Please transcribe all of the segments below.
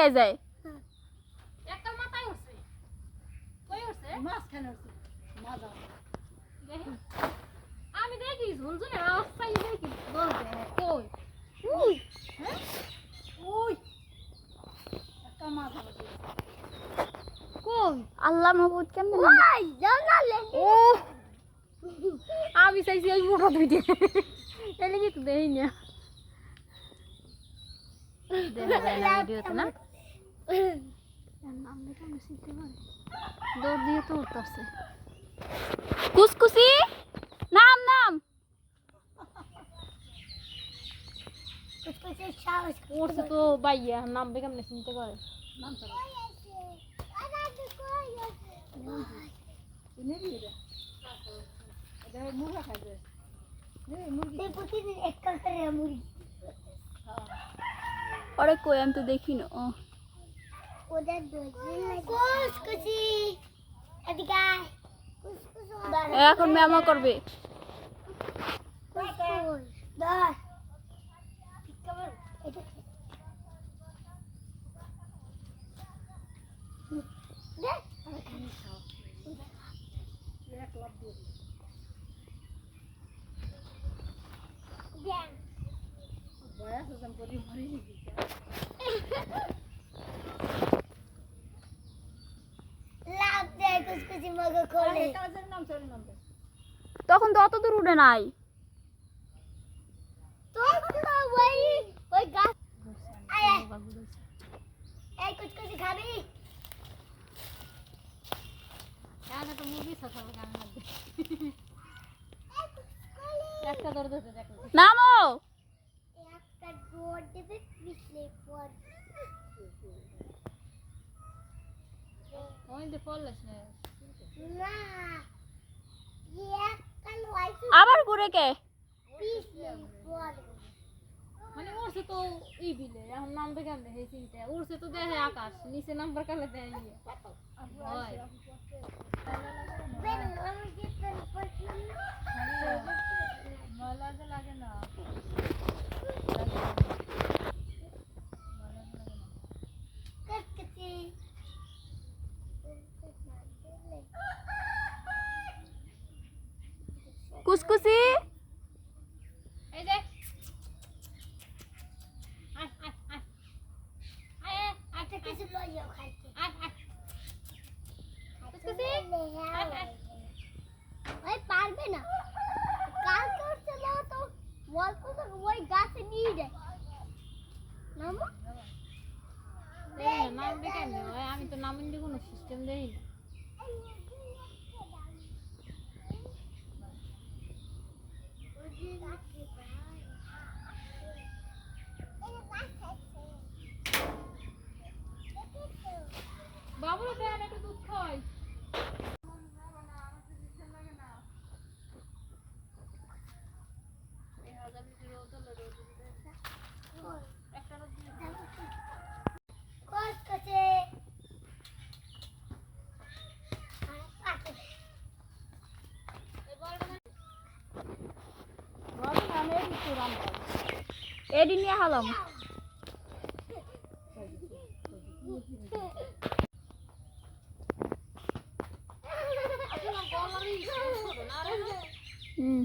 নিয়ে যায়। একটা মাথায় উঠছে। কই উঠছে? মাঝখানে হচ্ছে মজা। আমি দেখি ঝুনঝুনের আওয়াজ দেখি। বলছে কই? উই। হ্যাঁ? উই। একটা মাথা হচ্ছে কই? আল্লাহ মাহবুদ কেমন? ও। আমি চাইছি ওই মোটা দুইটা এলে কি তো দেই না। দেখা যায় না ভিডিওতে না। দৌড় দিয়ে তো উঠতেছে কুসকুসি নাম নাম উঠছে তো বাইয়া চিনতে নাম হ্যাঁ ওরে কই আমি তো দেখি না ও এখন ম্যামা করবে। এক তখন তো অত দূর উঠে নাই। তো মুভি সকালে গান একটা দৌড় দিতে দেখো। নামো! ওই যে পড়লেস না আবার ঘুরে কে? মানে উড়ছে তো ই বিলে এখন নামবে কেমনে সেই চিন্তা? উড়ছে তো দেখে আকাশ নিচে নাম্বার কালে দেয় ইয়ে হয়। ভয় লাগে লাগে না। কুসকুসি like it. Eri ya halam? Hmm.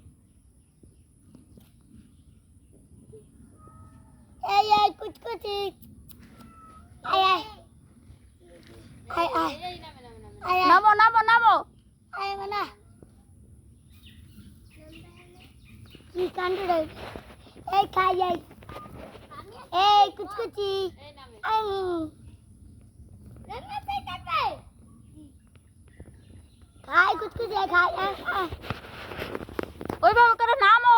এই কুচকুচি আয় আয় আয় আয় আয় নামো নামো নামো আয় মানা কি কাণ্ড এই খাই যাই এই কুচকুচি আই খাই কুচকুচি খাই আয় আয় করে নামো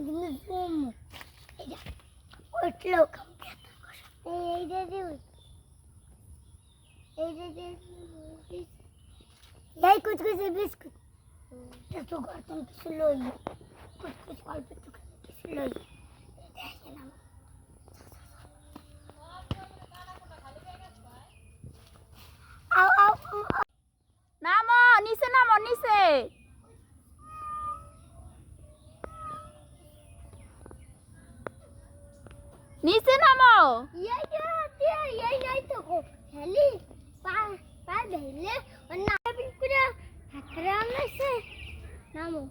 কিন্তু উঠল এই যে এই যে এই কুচ কুচ বিস্কুট এত গরম কিছু লই কুচ কুচ অল্প একটু কিছু লই দেখেন আমার। নামো, নিচে নামো, নিচে নিচে নামো এই যে দিয়ে এই নাই তো গো হেলি পা পা ধরলে ওর না বিকুরা হাতরা নামো নামো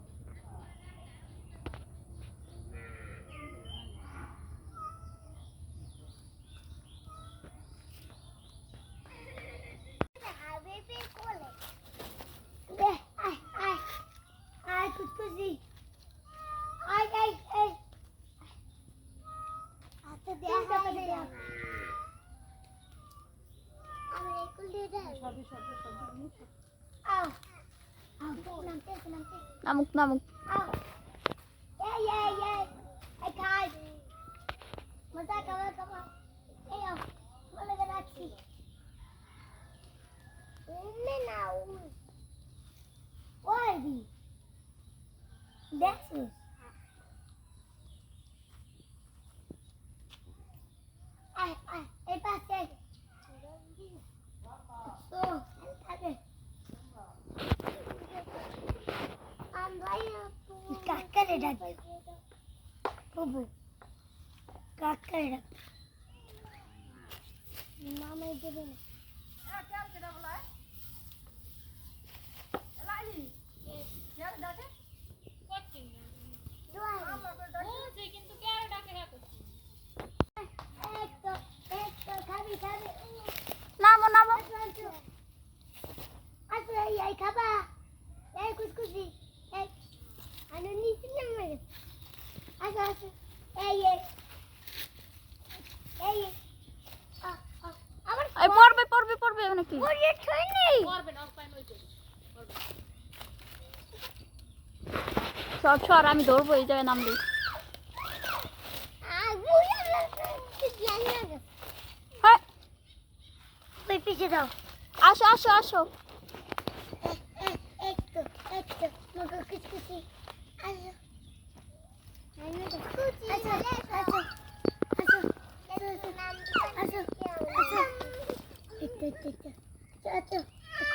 দে আয় আয় আয় কুচকুচি আয় আয় আয় আচ্ছা দে আয় দে আমি একটু দিয়ে দে সবই সবই সবই আও আও নামতে নামতে নামুক নামুক আও এই এই এই এই খাই মজা খাওয়া খাওয়া এই আও বলে গে রাখছি উমে না উমে ওই দি দেখছ আয় আয় এই পাশে তো আগে ডাক বাবু কাকারে ডাক মামাই দেবে না করছি না দোয়া বলছি কিন্তু কেন ডাকে হ্যাঁ করছি একটু একটু খাবি খাবি নামো নামো আসো আসো আসো এই এই খাবা এই কুচকুচি এই আনো নিচে নামে আ আমার এই পড়বে পড়বে পড়বে নাকি করবে সর আমি ধরবো এই জায়গায় নামবি। আ বুয়া লাগছে জানি না হ্যাঁ। ওই পিছে দাও আসো আসো আসো। আসো আনো তো আসো আসো আসো আসো আসো একটু একটু একটু আসো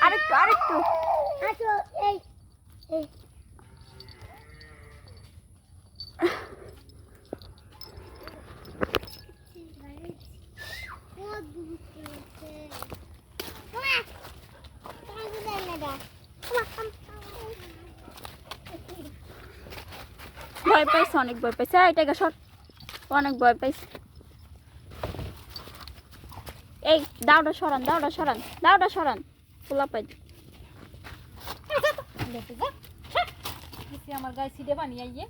আরেকটু আরেকটু। আসো এই এই ভয় পাইছে অনেক ভয় পাইছে। এই টাকা সর। অনেক ভয় পাইছে। এই, দাওটা সরান দাওটা সরান দাওটা সরান। খোলা পাই আমার গায়ে সিটে বানিয়ে আইয়ে।